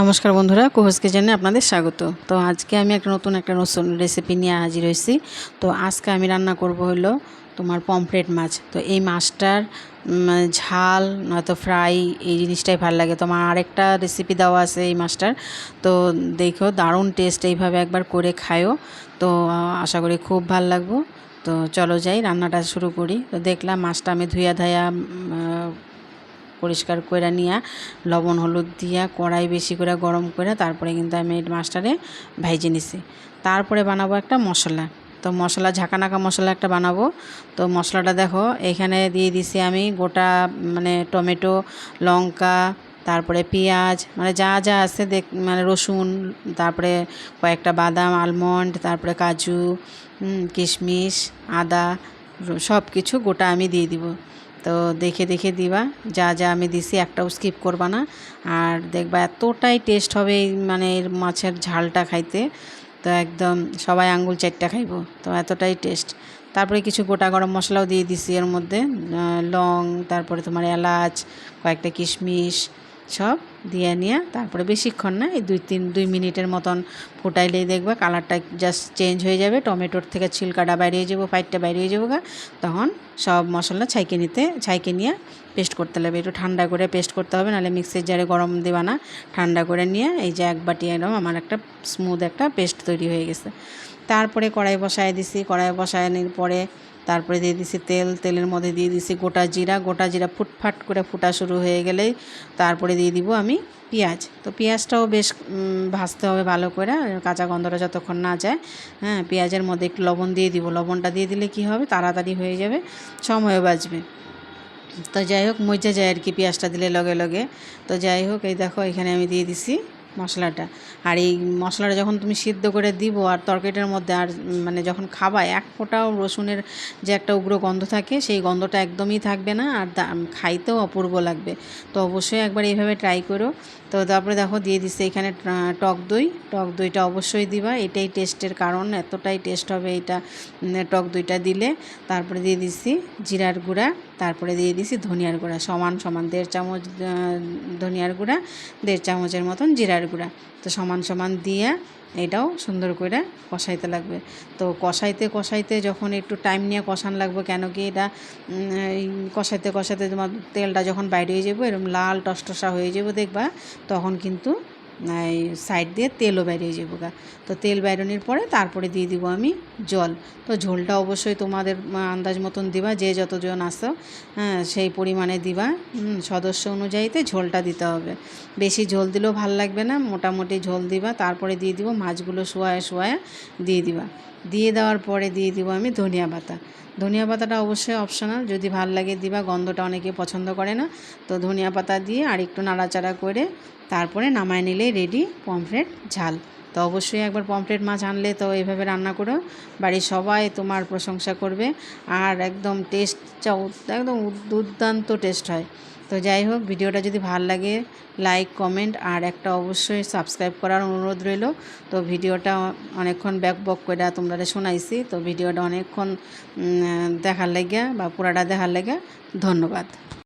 নমস্কার বন্ধুরা, কুহস কিচেনে আপনাদের স্বাগত। তো আজকে আমি একটা নতুন একটা নতুন রেসিপি নিয়ে হাজির হয়েছি। তো আজকে আমি রান্না করব হলো তোমার পমফ্রেট মাছ। তো এই মাছটার ঝাল নয়তো ফ্রাই এই জিনিসটাই ভালো লাগে। তোমার আরেকটা রেসিপি দেওয়া আছে এই মাছটার। তো দেখো, দারুণ টেস্ট এইভাবে একবার করে খায়ও তো আশা করি খুব ভালো লাগবো। তো চলো যাই, রান্নাটা শুরু করি। তো দেখলাম মাছটা আমি ধুয়া ধায়া পরিষ্কার করে নিয়া, লবণ হলুদ দিয়া, কড়াই বেশি করে গরম করে তারপরে কিন্তু আমি এই মাছটারে ভাইজে নিছি। তারপরে বানাবো একটা মশলা। তো মশলা, ঝাঁকানাকা মশলা একটা বানাবো। তো মশলাটা দেখো, এখানে দিয়ে দিছি আমি গোটা মানে টমেটো, লঙ্কা, তারপরে পেঁয়াজ মানে যা যা আছে দেখ মানে রসুন, তারপরে কয়েকটা বাদাম, আলমন্ড, তারপরে কাজু কিশমিশ, আদা সব কিছু গোটা আমি দিয়ে দিব। তো দেখে দেখে দিবা। যা যা আমি দিছি একটাও স্কিপ করবা না। আর দেখবা এতটাই টেস্ট হবে এই মানে এর মাছের ঝালটা খাইতে। তো একদম সবাই আঙ্গুল চারটা খাইব। তো এতটাই টেস্ট তারপরে কিছু গোটা গরম মশলাও দিয়ে দিছি এর মধ্যে। লং, তারপরে তোমার এলাচ, কয়েকটা কিশমিশ, সব। দিয়ে নিয়ে তারপরে বেশিক্ষণ না, এই দুই তিন, দুই মিনিটের মতন ফুটাইলেই দেখবে কালারটা জাস্ট চেঞ্জ হয়ে যাবে। টমেটোর থেকে ছিলকাটা বাইরে যাব ফাইটটা বাইরে যাব গা। তখন সব মশলা ছাইকে নিতে, ছাইকে নিয়ে পেস্ট করতে লাগবে। একটু ঠান্ডা করে পেস্ট করতে হবে, নাহলে মিক্সির জারে গরম দেবা না। ঠান্ডা করে নিয়ে এই যে এক বাটি এরকম আমার একটা স্মুথ একটা পেস্ট তৈরি হয়ে গেছে। তারপরে কড়াই বসায় দিছি, কড়াই বসানোর পরে তারপরে দিয়ে দিছি তেল, তেলের মধ্যে দিয়ে দিছি গোটা জিরা। গোটা জিরা ফুটফাট করে ফুটা শুরু হয়ে গেলেই তারপরে দিয়ে দিব আমি পেঁয়াজ। তো পেঁয়াজটাও বেশ ভাজতে হবে ভালো করে কাঁচা গন্ধটা যতক্ষণ না যায় হ্যাঁ পেঁয়াজের মধ্যে একটু লবণ দিয়ে দিব। লবণটা দিয়ে দিলে কি হবে? তাড়াতাড়ি হয়ে যাবে সময়ও বাঁচবে। তো যাই হোক মজা যায় আর কি, পেঁয়াজটা দিলে লগে লগে। তো যাই হোক, এই দেখো, এখানে আমি দিয়ে দিছি মশলাটা। আর এই মশলাটা যখন তুমি সিদ্ধ করে দিব আর তরকারিটার মধ্যে আর মানে যখন খাবা, এক ফোঁটাও রসুনের যে একটা উগ্র গন্ধ থাকে, সেই গন্ধটা একদমই থাকবে না আর খাইতেও অপূর্ব লাগবে। তো অবশ্যই একবার এইভাবে ট্রাই করো। তো তারপরে দেখো দিয়ে দিচ্ছে এখানে টক দই। টক দইটা অবশ্যই দিবা, এটাই টেস্টের কারণ, এতটাই টেস্ট হবে এটা টক দইটা দিলে। তারপরে দিয়ে দিচ্ছি জিরার গুঁড়া। তারপরে দিয়ে দিছি ধনিয়ার গুঁড়া, সমান সমান দেড় চামচ ধনিয়ার গুঁড়া, দেড় চামচের মতন জিরার গুঁড়া। তো সমান সমান দিয়ে এটাও সুন্দর করে কষাইতে লাগবে। তো কষাইতে কষাইতে যখন একটু টাইম নিয়ে কষান লাগবে, কেন কি এটা কষাইতে কষাইতে তোমার তেলটা যখন বাইরে হয়ে যাব এরকম লাল টসটসা হয়ে যাব দেখবা, তখন কিন্তু সাইড দিয়ে তেলও বেরিয়ে যাব গা। তো তেল বেরোনোর পরে তারপরে দিয়ে দিব আমি জল। তো ঝোলটা অবশ্যই তোমাদের আন্দাজ মতন দিবা, যে যতজন আসো হ্যাঁ সেই পরিমাণে দিবা। সদস্য অনুযায়ীতে ঝোলটা দিতে হবে। বেশি ঝোল দিলেও ভালো লাগবে না, মোটামুটি ঝোল দিবা। তারপরে দিয়ে দিব মাছগুলো শোয়ায় শোয়ায় দিয়ে দিবা। দিয়ে দেওয়ার পরে দিয়ে দিব আমি ধনিয়া পাতা। ধনিয়া পাতাটা অবশ্যই অপশনাল যদি ভালো লাগে দিবা, গন্ধটা অনেকে পছন্দ করে না। তো ধনিয়া পাতা দিয়ে আর একটু নাড়াচাড়া করে তারপরে নামায় নিলেই রেডি পমফ্রেট ঝাল। তো অবশ্যই একবার পমফ্রেট মাছ আনলে তো এইভাবে রান্না করো। বাড়ির সবাই তোমার প্রশংসা করবে। আর একদম টেস্ট চাও একদম দুর্দান্ত টেস্ট হয়। তো যাই হোক, ভিডিওটা যদি ভালো লাগে লাইক কমেন্ট আর একটা অবশ্যই সাবস্ক্রাইব করার অনুরোধ রইল। তো ভিডিওটা অনেকক্ষণ ব্যাক বক করে তোমরা শোনাইছি। তো ভিডিওটা অনেকক্ষণ দেখার লেগে বা পুরাটা দেখার লেগে ধন্যবাদ।